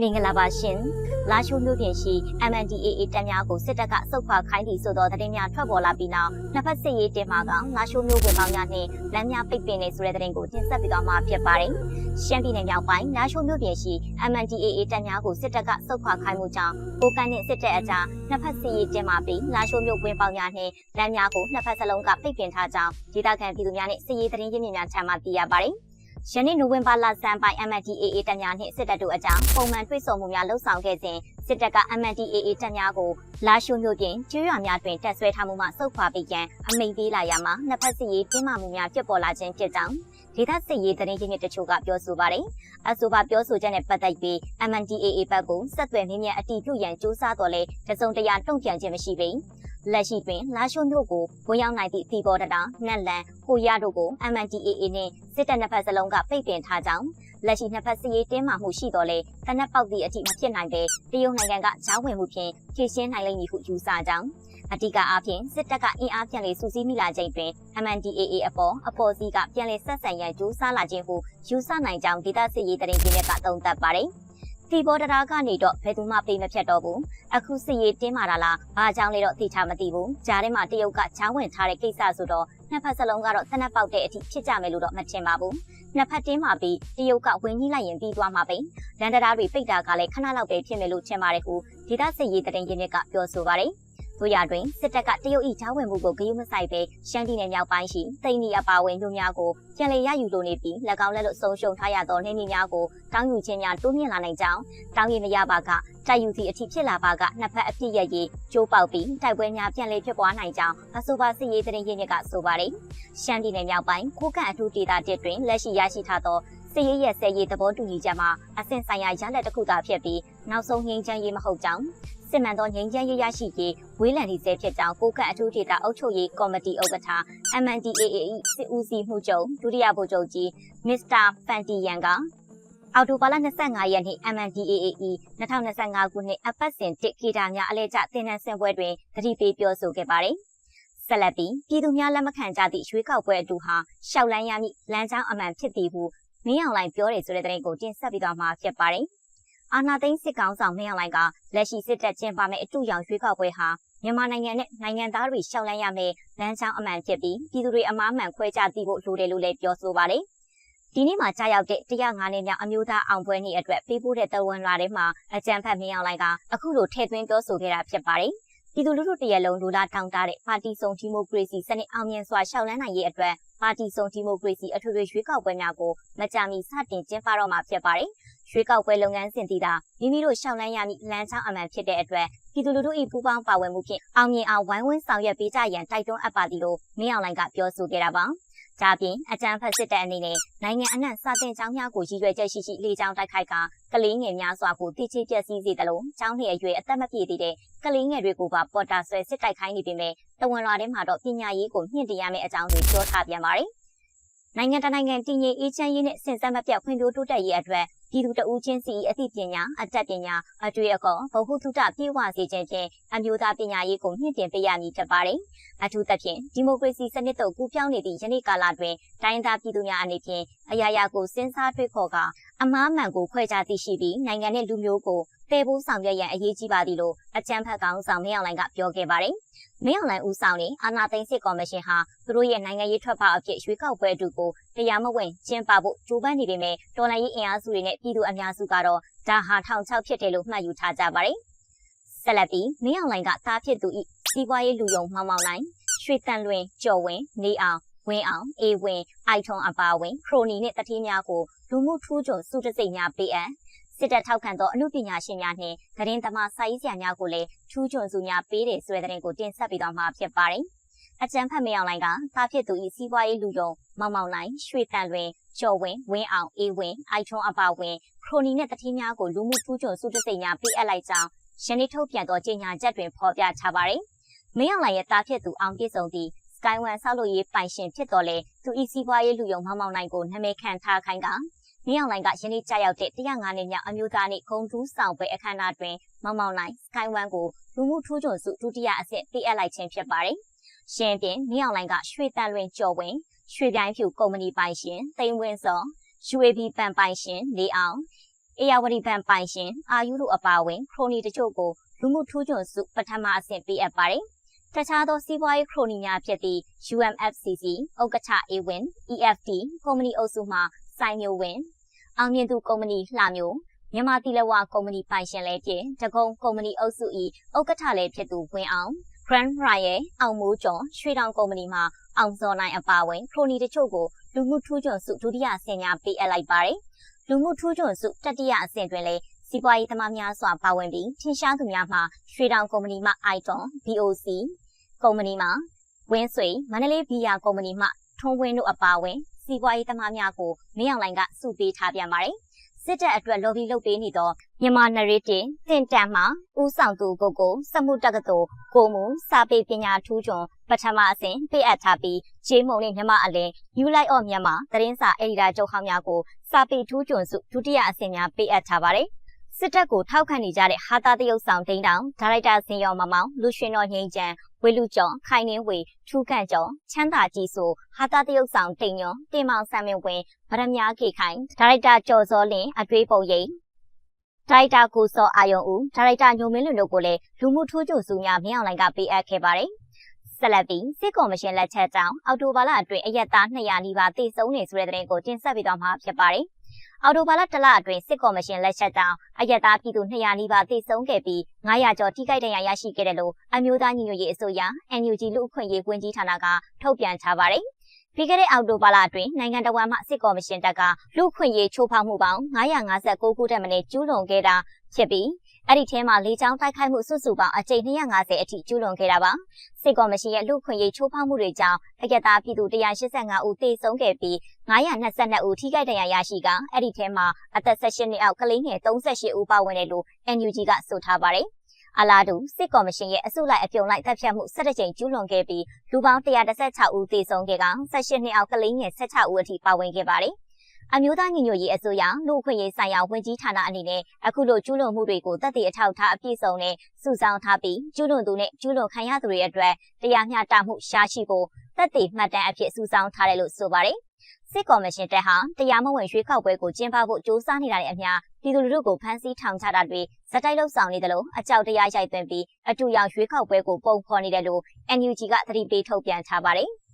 မင်္ဂလာပါရှင်။လာရှိုးမြို့ပြင်ရှိ MNDAA တပ်များကိုစစ်တပ်ကစုတ်ခွာခိုင်းသည့်ဆိုသောသတင်းများထွက်ပေါ်လာပြီးနောက်နှစ်ဖက်စစ်ရေးတင်မှာကလာရှိုးမြို့ဝင်ပေါင်းများနှင့်လမ်းများပိတ်ပင်နေဆိုတဲ့သတင်းကိုတင်ဆက်ပေးသွားမှာဖြစ်ပါတယ်။ရှမ်းပြည်နယ်မြောက်ပိုင်းလာရှိုးမြို့ပြင်ရှိ MNDAA တပ်များကိုစစ်တပ်ကစုတ်ခွာခိုင်းမှုကြောင့်ကိုကန်နှင့်စစ်တပ်အကြားနှစ်ဖက်စစ်ရေးတင်မှာပြီးလာရှိုးမြို့ဝင်ပေါင်းများနှင့်လမ်းများကိုနှစ်ဖက်စလုံးကပိတ်ပင်ထားကြောင်းဒေသခံပြည်သူများနှင့်စစ်ရေးသတင်းရင်းမြစ်များထံမှသိရပါတယ်။ ယနေ့နိုဝင်ဘာလဆန်းပိုင်း MNDAA တပ်များနှင့်စစ်တပ်တို့အကြားပုံမှန်တွေ့ဆုံမှုများလှုပ်ဆောင်ခဲ့စဉ်စစ်တပ်က MNDAA တပ်များကိုလာရှိုးမြို့ပြင်ကျွေးရွာများတွင်တပ်ဆွဲထားမှုမှစုပ်ခွာပြီးရန်အမိန့်ပေးလာရမှာနှစ်ဖက်စစ်ရေးတင်းမာမှုများဖြစ်ပေါ်လာခြင်းဖြစ်ကြောင်းဒေသစစ်ရေးသတင်းရင်းမြစ်တချို့ကပြောဆိုပါတယ်။အဆိုပါပြောဆိုချက်နဲ့ပတ်သက်ပြီး MNDAA ဘက်ကိုဆက်သွယ်မြင့်မြတ်အတီးပြုရန်စ조사တော်လဲတစုံတရာတုံ့ပြန်ခြင်းမရှိပေ။လက်ရှိတွင်လာရှိုးမြို့ကိုဝင်ရောက်နိုင်သည့်ဒီဘော်ဒတာနက်လန်ကိုရတို့ကို MNDAA နှင့် စစ်တပ်နှစ်ဖက်စလုံးကပိတ်ပင်ထားကြောင်းလက်ရှိနှစ်ဖက်စစ်ရေးတင်းမာမှုရှိတော်လဲတနက်ပေါက်သည့်အထိမဖြစ်နိုင်ပဲတရုတ်နိုင်ငံကဂျောင်းဝင်မှုဖြင့်ဖြည့်ရှင်းနိုင်လိမ့်မည်ဟုယူဆကြောင်းအတိကအားဖြင့်စစ်တပ်ကအင်အားပြန်လည်စုစည်းမိလာချိန်တွင် MNDAA အပေါ်အပေါ်စီးကပြန်လည်ဆက်ဆံရန်ကြိုးစားလာခြင်းဟုယူဆနိုင်ကြောင်းဒေသစစ်ရေးတရင်ပြင်းကသုံးသပ်ပါတယ်။ ဒီဘော်ဒရာကနေတော့ဘယ်သူမှပြေးမဖြတ်တော့ဘူးအခုစစ်ရေးတင်းမာတာလားဘာကြောင့်လဲတော့သိချမသိဘူးကြားထဲမှာတရုတ်ကချောင်းဝင်ထားတဲ့ကိစ္စဆိုတော့နှစ်ဖက်စလုံးကတော့တနက်ပေါက်တဲ့အထိဖြစ်ကြမယ်လို့တော့မထင်ပါဘူးနှစ်ဖက်တင်းမာပြီးတရုတ်ကဝင်ကြီးလိုက်ရင်ပြီးသွားမှာပဲလန်ဒတာတွေပိတ်တာကလည်းခဏလောက်ပဲဖြစ်မယ်လို့ထင်ပါတယ်ဟုဒေသစစ်ရေးတရင်ရင်းမြစ်ကပြောဆိုပါတယ် တို့ရတွင်စစ်တပ်ကတရုတ်၏ချောင်းဝင်မှုကိုဂရုမစိုက်ပဲရှမ်းပြည်နယ်မြောက်ပိုင်းရှိတိန်နီအပါဝင်မြို့များကိုပြန်လည်ရယူလိုနေပြီး၎င်းလက်လို့ဆုံးရှုံထားရသောနေမြေများကိုတောင်းယူခြင်းများတိုးမြင့်လာနိုင်ကြောင်းတောင်းရမရပါကတိုက်ယူသည့်အထိဖြစ်လာပါကနှစ်ဖက်အပြစ်ရရေးကျိုးပေါက်ပြီးတိုက်ပွဲများပြန်လည်ဖြစ်ပွားနိုင်ကြောင်းအဆိုပါစစ်ရေးသတင်းရင်းမြစ်ကဆိုပါတယ်ရှမ်းပြည်နယ်မြောက်ပိုင်းကိုကန့်အထူးဒေသတစ်တွင်လက်ရှိရရှိထားသော စစ်ရေးရဲ့ဆယ်ရေးသဘောတူညီချက်မှာအဆင့်ဆိုင်ရာရလဒ်တစ်ခုသာဖြစ်ပြီးနောက်ဆုံးငြိမ်းချမ်းရေးမဟုတ်ကြောင်းစစ်မှန်သောငြိမ်းချမ်းရေးရရှိရေးဝေးလံနေစေဖြစ်ကြောင်းကိုကန့်အထူးဒေသအုပ်ချုပ်ရေးကော်မတီဥက္ကဋ္ဌ MNDAA စစ်ဦးစီးမှုချုပ်ဒုတိယဗိုလ်ချုပ်ကြီးမစ္စတာဖန်တီယန်ကအော်တိုဘာလ25ရက်နေ့ MNDAA 2025ခုနှစ်အပတ်စဉ်တစ်ဂီတာများအလဲကျတင်နန်းဆင်ပွဲတွင်တတိပေးပြောဆိုခဲ့ပါတယ်။ဆက်လက်ပြီးပြည်သူများလက်မခံကြသည့်ရွေးကောက်ပွဲအတူဟာရှောက်လန်းရမည့်လမ်းကြောင်းအမှန်ဖြစ်သည်ဟု မင်းအောင်လှိုင်ပြောတယ်ဆိုတဲ့သတင်းကိုတင်ဆက်ပေးသွားမှာဖြစ်ပါတယ်။အာနာသိန်းစစ်ကောင်ဆောင်မင်းအောင်လှိုင်ကလက်ရှိစစ်တပ်ကျင်းပမယ့်အတူရောင်ရွေးကောက်ပွဲဟာမြန်မာနိုင်ငံနဲ့နိုင်ငံသားတွေရှောက်လန်းရမယ့်လမ်းကြောင်းအမှန်ဖြစ်ပြီးပြည်သူတွေအမားမှန်ခွဲခြားသိဖို့လိုတယ်လို့လည်းပြောဆိုပါတယ်။ဒီနေ့မှာကြာရောက်တဲ့105နှစ်မြောက်အမျိုးသားအောင်ပွဲနေ့အတွက်ပေးပို့တဲ့တဝန်လာထဲမှာအကြံဖတ်မင်းအောင်လိုက်ကအခုလိုထည့်သွင်းပြောဆိုခဲ့တာဖြစ်ပါတယ်။ ပြည်သူလူထုတရက်လုံးလူလာတောင်းတတဲ့ပါတီစုံဒီမိုကရေစီစနစ်အောင်မြင်စွာရှောက်လန်းနိုင်ရေးအတွက်ပါတီစုံဒီမိုကရေစီအထွေထွေရွေးကောက်ပွဲများကိုမကြာမီစတင်ကျင်းပတော့မှာဖြစ်ပါတယ်။ရွေးကောက်ပွဲလုပ်ငန်းစဉ်တည်တာမိမိတို့ရှောက်လန်းရမည့်လမ်းကြောင်းအမှန်ဖြစ်တဲ့အတွက်ပြည်သူလူထု၏ပူးပေါင်းပါဝင်မှုဖြင့်အောင်မြင်အောင်ဝိုင်းဝန်းဆောင်ရွက်ပေးကြရန်တိုက်တွန်းအပ်ပါသည်လို့မင်းအောင်လိုင်ကပြောဆိုခဲ့တာပါ။ ဒါပြင်အကြံဖတ်စစ်တပ်အနေနဲ့နိုင်ငံအနှံ့စာတင်ကျောင်းများကိုရည်ရွယ်ချက်ရှိရှိလေကြောင်းတိုက်ခိုက်ကကလေးငယ်များစွာကိုတိကျပျက်စီးစေတယ်လို့ကျောင်းနှစ်အရွယ်အသက်မပြည့်သေးတဲ့ကလေးငယ်တွေကိုပါပေါ်တာဆွဲစစ်တိုက်ခိုင်းနေပေမဲ့တဝန်လွာထဲမှာတော့ပညာရေးကိုမြင့်တင်ရမယ့်အကြောင်းတွေပြောထားပြန်ပါတယ်။နိုင်ငံတကာနိုင်ငံတည်ငြိမ်အေးချမ်းရေးနဲ့စင်စက်မပြတ်ဖွံ့ဖြိုးတိုးတက်ရေးအတွက် ပြည်သူတဦးချင်းစီအသိပညာအတတ်ပညာအတွေ့အခေါ်ဘဟုသုတပြေဝစေခြင်းဖြင့်အမျိုးသားပညာရေးကိုမြင့်တင်ပေးရမည်ဖြစ်ပါတယ်။အထူးသဖြင့်ဒီမိုကရေစီစနစ်သို့ကူးပြောင်းနေသည့်ယနေ့ကာလတွင်တိုင်းသားပြည်သူများအနေဖြင့်အရာရာကိုစဉ်းစားတွေးခေါ်ကအမှားမှန်ကိုခွဲခြားသိရှိပြီးနိုင်ငံနဲ့လူမျိုးကိုတည်ဖို့ဆောင်ရွက်ရန်အရေးကြီးပါသည်လို့အကြံဖတ်ကောင်းဆောင်မင်းအောင်လှိုင်ကပြောခဲ့ပါတယ်။မင်းအောင်လှိုင်ဦးဆောင်တဲ့အာဏာသိမ်းစစ်ကော်မရှင်ဟာသူတို့ရဲ့နိုင်ငံရေးထွက်ပေါက်အဖြစ်ရွေးကောက်ပွဲအတူကိုတရားမဝင်ကျင်းပဖို့ကြိုးပမ်းနေပေမဲ့တော်လှန်ရေးအင်အားစုတွေနဲ့ပြည်သူအများစုကတော့ဒါဟာထောင်ချောက်ဖြစ်တယ်လို့မှတ်ယူထားကြပါတယ်။ဆက်လက်ပြီးမင်းအောင်လှိုင်ကတားဖြစ်သူဤစီးပွားရေးလူယုံမောင်မောင်နိုင်ရွှေတန်လွင်ကျော်ဝင်းနေအောင်ဝင်းအောင်အေဝင်းအိုက်ထွန်းအပါဝင်ခရိုနီနဲ့တတိယများကိုလူမှုထူးချွန်စုတစိတ်များပေးအပ်စစ်တပ်ထောက်ခံသောအမှုပညာရှင်များနှင့်သတင်းသမားစာရေးဆရာများကိုလည်းထူးချွန်စုများပေးတယ်ဆိုတဲ့သတင်းကိုတင်ဆက်ပေးသွားမှာဖြစ်ပါတယ်။ အကြံဖတ်မင်းအောင်လိုင်ကသားဖြစ်သူဤစီးပွားရေးလူယုံမောင်မောင်နိုင်ရွှေတန်လွင်ကျော်ဝင်းဝင်းအောင်အေးဝင်းအိုက်ထွန်းအပါဝင်ခရိုနီနဲ့တတိယများကိုလူမှုထူးချွန်စုတစိတ်များပေးအပ်လိုက်ကြောင်းယနေ့ထုတ်ပြန်သောကြေညာချက်တွင်ဖော်ပြထားပါတယ်။မင်းအောင်လိုင်ရဲ့သားဖြစ်သူအောင်ပြည့်စုံသည့် Sky One ဆောက်လုပ်ရေးပိုင်ရှင်ဖြစ်တော်လဲသူဤစီးပွားရေးလူယုံမောင်မောင်နိုင်ကိုနာမည်ခံထားခိုင်းကမင်းအောင်လိုင်ကယနေ့ကြာရောက်တဲ့105နှစ်မြောက်အမျိုးသားနေ့ဂုံတူးဆောင်ပွဲအခမ်းအနားတွင်မောင်မောင်လိုင် Sky One ကိုလူမှုထူးချွန်စုဒုတိယအဆင့်ပေးအပ်လိုက်ခြင်းဖြစ်ပါတယ်။ ရှင်းပြင်မင်းအောင်လိုင်ကရွှေတန်လွင်ကျော်ဝင်ရွှေပြိုင်းဖြူကုမ္ပဏီပိုင်ရှင်တိမ်ဝင်းစော UAB ပန်ပိုင်ရှင်လေးအောင်အေယာဝတီဘဏ်ပိုင်ရှင်အာယူတို့အပါအဝင်ခရိုနီတချို့ကိုလူမှုထူးချွန်စုပထမအဆင့်ပေးအပ်ပါတယ်။တခြားသောစီးပွားရေးခရိုနီများဖြစ်သည့် UMFCC ဥက္ကဋ္ဌ Awin, EFT ကုမ္ပဏီအုပ်စုမှစိုင်းမျိုးဝင်းအောင်မြင်သူကုမ္ပဏီလှမျိုးမြန်မာတီလဝကုမ္ပဏီပိုင်ရှင်လည်းဖြစ်တကုံကုမ္ပဏီအုပ်စု၏ဥက္ကဋ္ဌလည်းဖြစ်သူဝင်းအောင် Grand Royal အောင်မိုးကျော်ရွှေတောင်ကုမ္ပဏီမှအောင်စောနိုင်အပါအဝင်ခရိုနီတချို့ကိုလူမှုထူးချွန်စုဒုတိယအဆင့်များပေးအပ်လိုက်ပါတယ်။လူမှုထူးချွန်စုတတိယအဆင့်တွင်လည်းစီးပွားရေးသမားများစွာပါဝင်ပြီးထင်ရှားသူများမှရွှေတောင်ကုမ္ပဏီမှ Icon BOC ကုမ္ပဏီမှဝင်းဆွေမန္တလေးဘီယာကုမ္ပဏီမှထွန်းဝင်းတို့အပါအဝင်စီးပွားရေးသမားများကိုမင်းအောင်လှိုင်ကစုပေးထားပြန်ပါတယ်။ စစ်တပ်အတွက် lobby လုပ်ပေးနေသောမြန်မာနရေတင်တင်တန်မှဦးဆောင်သူကိုကိုစမှုတက္ကသိုလ်ကိုမူစာပေပညာထူးချွန်ပထမအဆင့်ပေးအပ်ထားပြီးဂျေးမုံနဲ့မြမအလင်းယူလိုက်အော့မြန်မာသတင်းစာအက်ဒီတာချုပ်ဟောင်းများကိုစာပေထူးချွန်စုဒုတိယအဆင့်များပေးအပ်ထားပါတယ်စစ်တပ်ကိုထောက်ခံနေကြတဲ့ဟာတာတရုတ်ဆောင်ဒိန်းတောင်ဒါရိုက်တာစင်ရောမောင်မောင်လူရွှင်တော်ငိမ့်ချန် ဝေလူကျော်ခိုင်နှင်းဝေထူးခန့်ကျော်ချမ်းသာကြီးဆိုဟာတာတရုတ်ဆောင်တိန်ညွန်တင်မောင်ဆမ်မင်ဝင်းဗရမ ्या ခေခိုင်ဒါရိုက်တာကျော်စောလင်းအတွေးပုံရိပ်ဒါရိုက်တာကိုစောအာယုံဦးဒါရိုက်တာညိုမင်းလွင်တို့ကိုလည်းလူမှုထူးချွန်စုများမင်းအောင်လိုင်ကပေးအပ်ခဲ့ပါတယ်ဆက်လက်ပြီးစစ်ကော်မရှင်လက်ချက်ကြောင့်အော်တိုဘာလအတွင်းအရက်သား200နီးပါးတိစုံနေဆိုတဲ့တဲ့ရင်ကိုတင်ဆက်ပေးသွားမှာဖြစ်ပါတယ်။ အော်တိုဘာလတလအတွင်းစစ်ကော်မရှင်လက်ချက်ကြောင့်အရက်သားပြည်သူ200နီးပါးတိစုံခဲ့ပြီး900ကျော်ထိခိုက်ဒဏ်ရာရရှိခဲ့တယ်လို့အမျိုးသားညီညွတ်ရေးအစိုးရ NUG လူ့အခွင့်အရေးဝန်ကြီးဌာနကထုတ်ပြန်ထားပါတယ်။ပြီးခဲ့တဲ့အောက်တိုဘာလအတွင်းနိုင်ငံတော်မှစစ်ကော်မရှင်တပ်ကလူခွင့်ရေးချိုးဖောက်မှုပေါင်း959ခုထက်မနည်းကျူးလွန်ခဲ့တာဖြစ်ပြီး အဲ့ဒီထဲမှာလေကြောင်းတိုက်ခိုက်မှုစုစုပေါင်းအကြိမ်250အထိကျူးလွန်ခဲ့တာပါစစ်ကော်မရှင်ရဲ့လူခွင့်ရေးချိုးဖောက်မှုတွေကြောင့်အကြက်သားပြည်သူ185ဦးသေဆုံးခဲ့ပြီး922ဦးထိခိုက်ဒဏ်ရာရရှိကအဲ့ဒီထဲမှာအသက်18နှစ်အောက်ကလေးငယ်38ဦးပါဝင်တယ်လို့ NUG ကဆိုထားပါတယ်အလားတူစစ်ကော်မရှင်ရဲ့အစုလိုက်အပြုံလိုက်တပ်ဖြတ်မှု17ကြိမ်ကျူးလွန်ခဲ့ပြီးလူပေါင်း116ဦးသေဆုံးခဲ့က18နှစ်အောက်ကလေးငယ်16ဦးအထိပါဝင်ခဲ့ပါတယ်။ အမျိုးသားညီညွတ်ရေးအစိုးရလူ့အခွင့်အရေးဆိုင်ရာဝန်ကြီးဌာနအနေနဲ့အခုလိုကျူးလွန်မှုတွေကိုတပ်တည်အထောက်ထားအပြည့်စုံနဲ့စုဆောင်းထားပြီးကျူးလွန်သူနဲ့ကျူးလွန်ခံရသူတွေအတွက်တရားမျှတမှုရှာရှိဖို့တပ်တည်မှတ်တမ်းအဖြစ်စုဆောင်းထားတယ်လို့ဆိုပါတယ်စစ်ကော်မရှင်တပ်ဟာတရားမဝင်ရွေးကောက်ပွဲကိုကျင်းပဖို့ကြိုးစားနေတာနဲ့အမျှပြည်သူလူထုကိုဖမ်းဆီးထောင်ချတာတွေဇက်တိုက်လှုပ်ဆောင်နေတယ်လို့အကြောက်တရားရိုက်သွင်းပြီးအတူရောင်ရွေးကောက်ပွဲကိုပုံဖော်နေတယ်လို့ NUG ကသတိပေးထုတ်ပြန်ထားပါတယ်။